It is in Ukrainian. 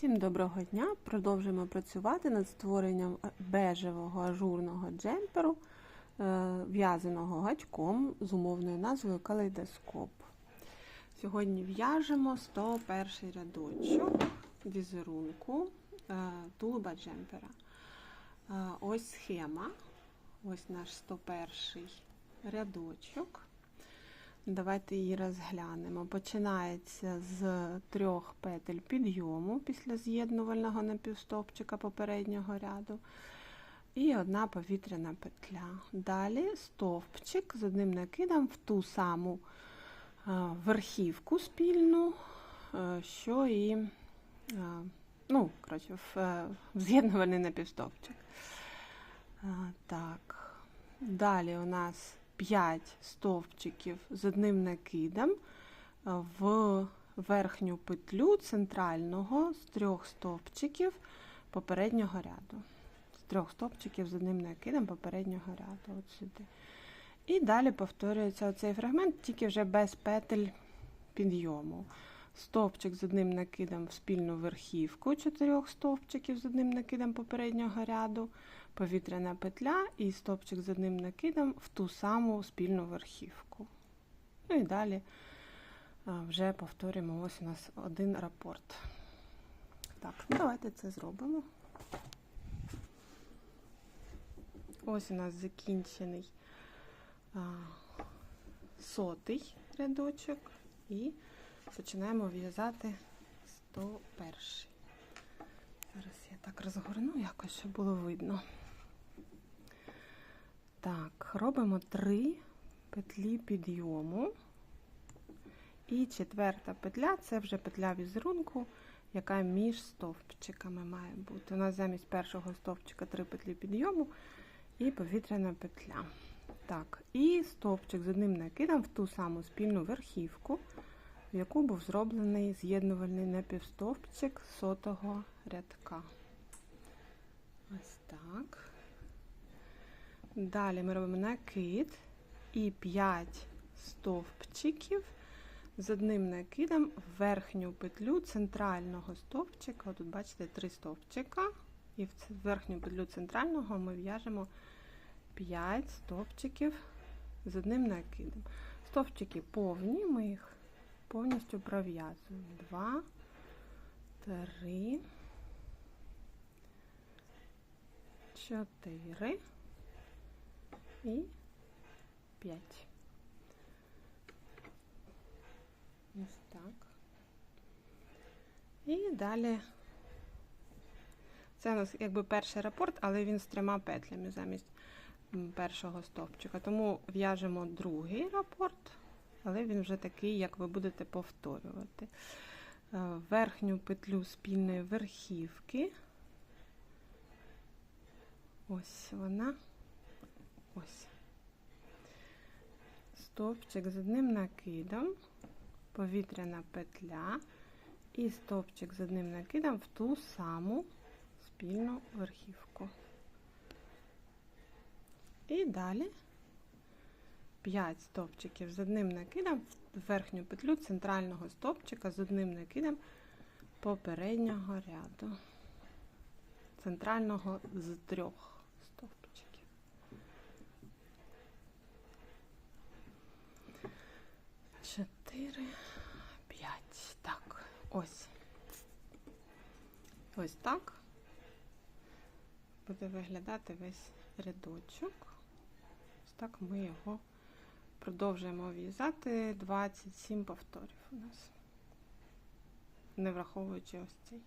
Всім доброго дня! Продовжуємо працювати над створенням бежевого ажурного джемперу, е, в'язаного гачком з умовною назвою калейдоскоп. Сьогодні в'яжемо 101 рядочок візерунку е, тулуба джемпера. Е, Ось схема, ось наш 101 рядочок. Давайте її розглянемо. Починається з трьох петель підйому після з'єднувального напівстовпчика попереднього ряду. І одна повітряна петля. Далі стовпчик з одним накидом в ту саму верхівку спільну, що і ну, коротше, в, в з'єднувальний напівстовпчик. Так. Далі у нас 5 стовпчиків з одним накидом в верхню петлю центрального з трьох стовпчиків попереднього ряду. З трьох стовпчиків з одним накидом попереднього ряду. От сюди. І далі повторюється оцей фрагмент, тільки вже без петель підйому. Стовпчик з одним накидом в спільну верхівку чотирьох стовпчиків з одним накидом попереднього ряду повітряна петля і стопчик з одним накидом в ту саму спільну верхівку. Ну і далі вже повторюємо ось у нас один рапорт. Так, ну давайте це зробимо. Ось у нас закінчений сотий рядочок і починаємо в'язати 101. Зараз я так розгорну якось, щоб було видно. Так, робимо три петлі підйому. І четверта петля це вже петля візерунку, яка між стовпчиками має бути. У нас замість першого стовпчика три петлі підйому і повітряна петля. Так, і стовпчик з одним накидом в ту саму спільну верхівку, в яку був зроблений з'єднувальний напівстовпчик сотого рядка. Ось так. Далі ми робимо накид і 5 стовпчиків з одним накидом в верхню петлю центрального стовпчика. Тут, бачите, три стовпчика, і в верхню петлю центрального ми в'яжемо 5 стовпчиків з одним накидом. Стовпчики повні, ми їх повністю пров'язуємо. Два, три, чотири і п'ять. Ось так. І далі це у нас якби перший рапорт, але він з трьома петлями замість першого стовпчика. Тому в'яжемо другий рапорт, але він вже такий, як ви будете повторювати. Верхню петлю спільної верхівки. Ось вона. Ось. Стовпчик з одним накидом, повітряна петля і стовпчик з одним накидом в ту саму спільну верхівку. І далі 5 стовпчиків з одним накидом в верхню петлю центрального стовпчика з одним накидом попереднього ряду. Центрального з трьох 4, 5. Так, ось. Ось так. Буде виглядати весь рядочок. Ось так ми його продовжуємо в'язати 27 повторів у нас, не враховуючи ось цей.